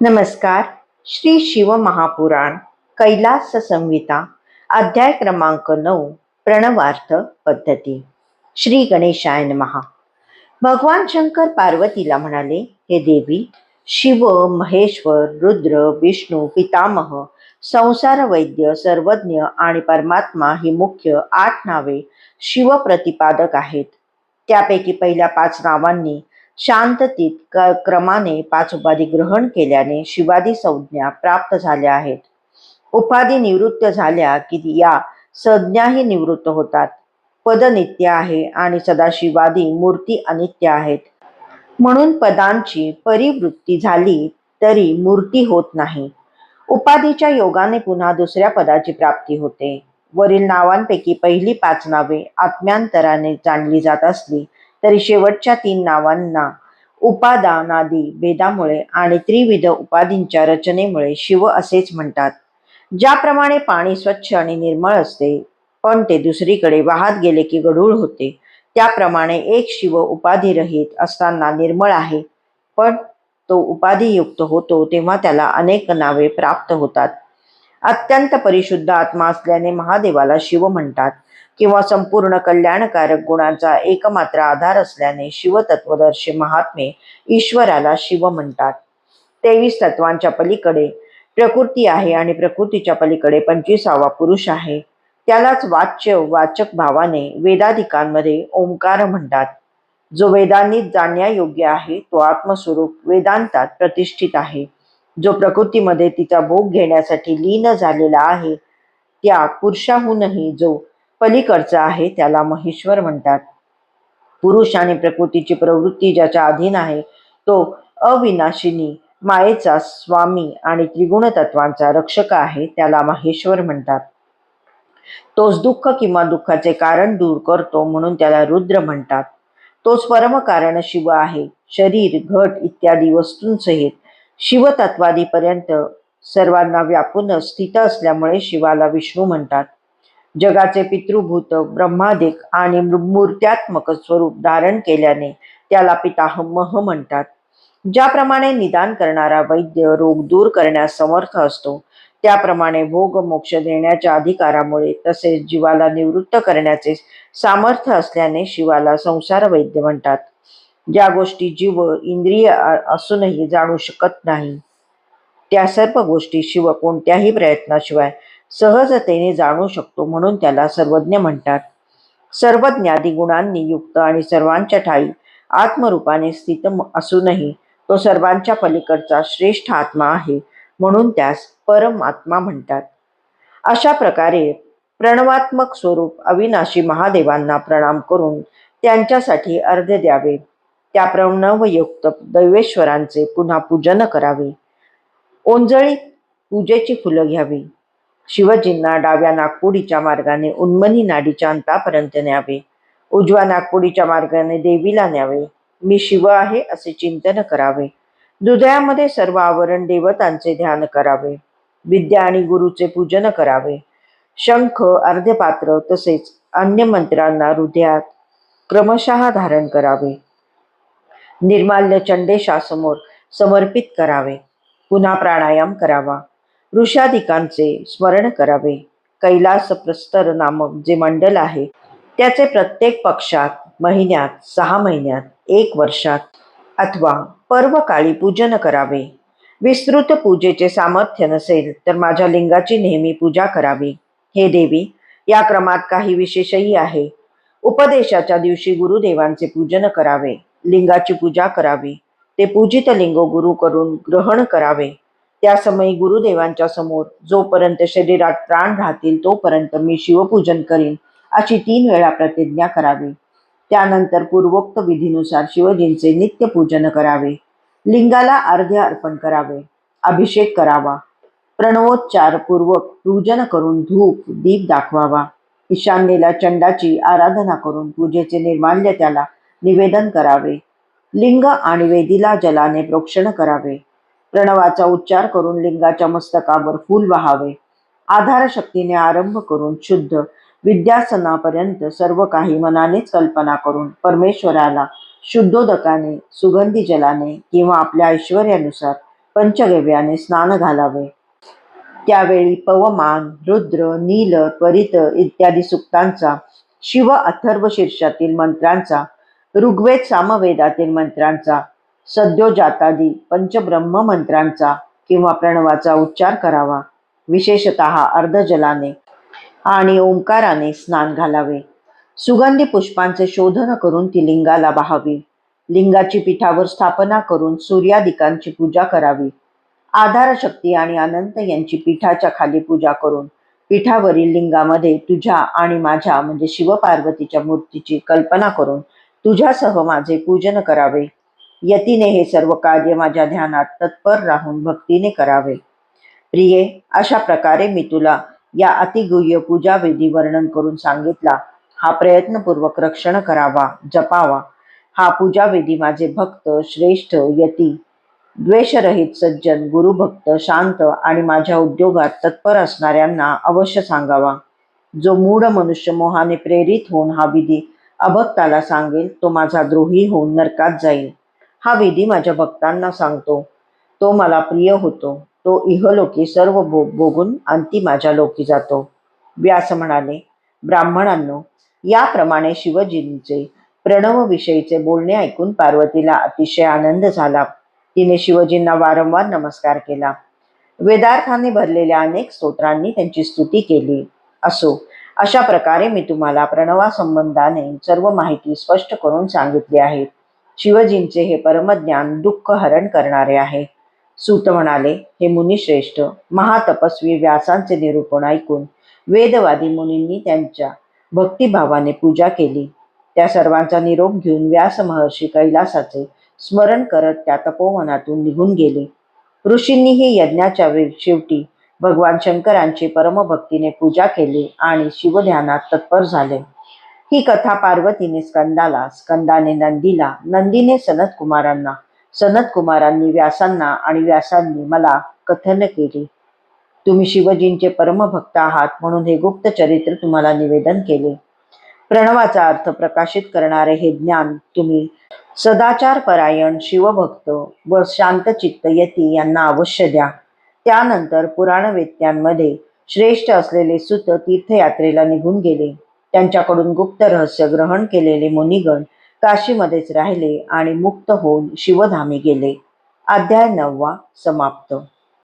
नमस्कार. श्री शिव महापुराण कैलास संहिता अध्याय क्रमांक नऊ प्रणवार्थ पद्धती. श्री गणेशाय नमहा भगवान शंकर पार्वतीला म्हणाले हे देवी शिव महेश्वर रुद्र विष्णू पितामह संसार वैद्य सर्वज्ञ आणि परमात्मा ही मुख्य आठ नावे शिव प्रतिपादक आहेत. त्यापैकी पहिल्या पाच नावांनी शांततीत क- क्रमाने पाच उपाधी ग्रहण केल्याने शिवादी संज्ञा प्राप्त झाल्या आहेत. उपाधी निवृत्त झाल्या की या संज्ञाही निवृत्त होतात. पद नित्य आहे आणि सदाशिवादी मूर्ती अनित्य आहेत. म्हणून पदांची परिवृत्ती झाली तरी मूर्ती होत नाही. उपाधीच्या योगाने पुन्हा दुसऱ्या पदाची प्राप्ती होते. वरील नावांपैकी पहिली पाच नावे आत्म्यांतराने जाणली जात असली तरी शेवटच्या तीन नावांना उपादानादी भेदामुळे आणि त्रिविध उपाधींच्या रचनेमुळे शिव असेच म्हणतात. ज्याप्रमाणे पाणी स्वच्छ आणि निर्मळ असते पण ते दुसरीकडे वाहत गेले की गढूळ होते. त्याप्रमाणे एक शिव उपाधिरहित असताना निर्मळ आहे पण तो उपाधियुक्त होतो तेव्हा त्याला अनेक नावे प्राप्त होतात. अत्यंत परिशुद्ध आत्मा असल्याने महादेवाला शिव म्हणतात. किंवा संपूर्ण कल्याणकारक गुणांचा एकमात्र आधार असल्याने शिवतत्वदर्शी महात्मे ईश्वराला शिव म्हणतात. तेवीस तत्वांच्या पलीकडे प्रकृती आहे आणि प्रकृतीच्या पलीकडे पंचवीसावा पुरुष आहे. त्यालाच वाच्य वाचक भावाने वेदाधिकांमध्ये ओंकार म्हणतात. जो वेदांनी जाणण्यायोग्य आहे तो आत्मस्वरूप वेदांतात प्रतिष्ठित आहे. जो प्रकृतीमध्ये तिचा भोग घेण्यासाठी लीन झालेला आहे त्या पुरुषाहूनही जो पलीकडचा आहे त्याला महेश्वर म्हणतात. पुरुष आणि प्रकृतीची प्रवृत्ती ज्याच्या अधीन आहे तो अविनाशिनी मायेचा स्वामी आणि त्रिगुण तत्वांचा रक्षक आहे त्याला माहेश्वर म्हणतात. तोच दुःख किंवा दुःखाचे कारण दूर करतो म्हणून त्याला रुद्र म्हणतात. तोच परमकारण शिव आहे शरीर घट इत्यादी वस्तूंसहित शिवतत्वादीपर्यंत सर्वांना व्यापून स्थित असल्यामुळे शिवाला विष्णू म्हणतात. जगाचे पितृभूत ब्रह्मादिक आणि मूर्त्यात्मक स्वरूप धारण केल्याने त्याला पितामह म्हणतात. ज्याप्रमाणे निदान करणारा वैद्य रोग दूर करण्यास समर्थ असतो त्याप्रमाणे भोग मोक्ष देण्याच्या अधिकारामुळे तसेच जीवाला निवृत्त करण्याचे सामर्थ्य असल्याने शिवाला संसार वैद्य म्हणतात. ज्या गोष्टी जीव इंद्रिय असूनही जाणू शकत नाही त्या सर्व गोष्टी शिव कोणत्याही प्रयत्नाशिवाय सहजतेने जाणू शकतो म्हणून त्याला सर्वज्ञ म्हणतात. सर्वज्ञादी गुणांनी युक्त आणि सर्वांच्या ठाई आत्मरूपाने स्थित असूनही तो सर्वांच्या पलीकडचा श्रेष्ठ आत्मा आहे म्हणून त्यास परमात्मा म्हणतात. अशा प्रकारे प्रणवात्मक स्वरूप अविनाशी महादेवांना प्रणाम करून त्यांच्यासाठी अर्ध द्यावे. त्या प्रणवयुक्त दैवेश्वरांचे पुन्हा पूजन करावे. ओंजळीत पूजेची फुलं घ्यावी. शिवजींना डाव्या नागपुडीच्या मार्गाने उन्मनी नाडीच्या अंतापर्यंत न्यावे. उजव्या नागपुडीच्या मार्गाने देवीला न्यावे. मी शिव आहे असे चिंतन करावे. हृदयामध्ये सर्व आवरण देवतांचे ध्यान करावे. विद्या आणि गुरुचे पूजन करावे. शंख अर्धपात्र तसेच अन्य मंत्रांना हृदयात क्रमशः धारण करावे. निर्माल्य चंडेशासमोर समर्पित करावे. पुन्हा प्राणायाम करावा. ऋषादिकांचे स्मरण करावे. कैलास प्रस्तर नामक जे मंडल आहे त्याचे प्रत्येक पक्षात महिन्यात सहा महिन्यात एक वर्षात अथवा पर्वकाळी पूजन करावे. विस्तृत पूजेचे सामर्थ्य नसेल तर माझ्या लिंगाची नेहमी पूजा करावी. हे देवी या क्रमात काही विशेषही आहे. उपदेशाच्या दिवशी गुरुदेवांचे पूजन करावे. लिंगाची पूजा करावी. ते पूजित लिंग गुरु करून ग्रहण करावे. त्या समयी गुरुदेवांच्या समोर जोपर्यंत शरीरात प्राण राहतील तोपर्यंत मी शिवपूजन करीन अशी तीन वेळा प्रतिज्ञा करावी. त्यानंतर पूर्वोक्त विधीनुसार शिवजींचे नित्य पूजन करावे. लिंगाला अर्ध्य अर्पण करावे. अभिषेक करावा. प्रणवोच्चार पूर्वक पूजन करून धूप दीप दाखवावा. ईशान्येला चंडाची आराधना करून पूजेचे निर्माल्य त्याला निवेदन करावे. लिंग आणि वेदीला जलाने प्रोक्षण करावे. प्रणवाचा उच्चार करून लिंगाच्या मस्तकावर फूल वाहावे. आधार शक्तीने आरंभ करून शुद्ध विद्यासनापर्यंत सर्व काही मनानेच कल्पना करून परमेश्वराला शुद्धोदकाने सुगंधी जलाने किंवा आपल्या ऐश्वर्यानुसार पंचगव्याने स्नान घालावे. त्यावेळी पवमान रुद्र नील त्वरित इत्यादी सुक्तांचा शिव अथर्व शीर्षातील मंत्रांचा ऋग्वेद सामवेदातील मंत्रांचा सद्योजातादी पंचब्रह्म मंत्रांचा किंवा प्रणवाचा उच्चार करावा. विशेषत अर्धजलाने आणि ओंकाराने स्नान घालावे. सुगंधी पुष्पांचे शोधन करून ती लिंगाला वाहावी लिंगाची पीठावर स्थापना करून सूर्यादिकांची पूजा करावी. आधारशक्ती आणि अनंत यांची पीठाच्या खाली पूजा करून पीठावरील लिंगामध्ये तुझ्या आणि माझ्या म्हणजे शिवपार्वतीच्या मूर्तीची कल्पना करून तुझ्यासह माझे पूजन करावे. यतीने हे सर्व कार्य माझ्या ध्यानात तत्पर राहून भक्तीने करावे. प्रिये अशा प्रकारे मी तुला या अतिगुह्य पूजाविधी वर्णन करून सांगितला. हा प्रयत्नपूर्वक रक्षण करावा जपावा. हा पूजाविधी माझे भक्त श्रेष्ठ यती द्वेषरहित सज्जन गुरुभक्त शांत आणि माझ्या उद्योगात तत्पर असणाऱ्यांना अवश्य सांगावा. जो मूढ मनुष्य मोहाने प्रेरित होऊन हा विधी अभक्ताला सांगेल तो माझा द्रोही होऊन नरकात जाईल. हा विधी माझ्या भक्तांना सांगतो. तो मला प्रिय होतो. तो इहलोकी सर्व भो भोगून अंती माझ्या लोकी जातो. व्यास म्हणाले ब्राह्मणांनो याप्रमाणे शिवजींचे प्रणवविषयीचे बोलणे ऐकून पार्वतीला अतिशय आनंद झाला. तिने शिवजींना वारंवार नमस्कार केला. वेदार्थाने भरलेल्या अनेक स्तोत्रांनी त्यांची स्तुती केली. असो अशा प्रकारे मी तुम्हाला प्रणवासंबंधाने सर्व माहिती स्पष्ट करून सांगितली आहे. शिवजींचे हे परमज्ञान दुःख हरण करणारे आहे. सूत म्हणाले हे मुनिश्रेष्ठ महातपस्वी व्यासांचे निरूपण ऐकून वेदवादी मुनींनी त्यांच्या भक्तिभावाने पूजा केली. त्या सर्वांचा निरोप घेऊन व्यास महर्षी कैलासाचे स्मरण करत त्या तपोवनातून निघून गेले. ऋषींनीही यज्ञाच्या शेवटी भगवान शंकरांची परमभक्तीने पूजा केली आणि शिवध्यानात तत्पर झाले. ही कथा पार्वतीने स्कंदाला स्कंदाने नंदीला नंदीने सनत कुमारांना सनत कुमारांनी व्यासांना आणि व्यासांनी मला कथन केली. तुम्ही शिवजींचे परमभक्त आहात म्हणून हे गुप्त चरित्र तुम्हाला निवेदन केले. प्रणवाचा अर्थ प्रकाशित करणारे हे ज्ञान तुम्ही सदाचार परायण शिवभक्त व शांतचित्त यती यांना अवश्य द्या. त्यानंतर पुराणवेत्यांमध्ये श्रेष्ठ असलेले सुत तीर्थयात्रेला निघून गेले. त्यांच्याकडून गुप्त रहस्य ग्रहण केलेले मुनिगण काशीमध्येच राहिले आणि मुक्त होऊन शिवधामी गेले. अध्याय नववा समाप्त.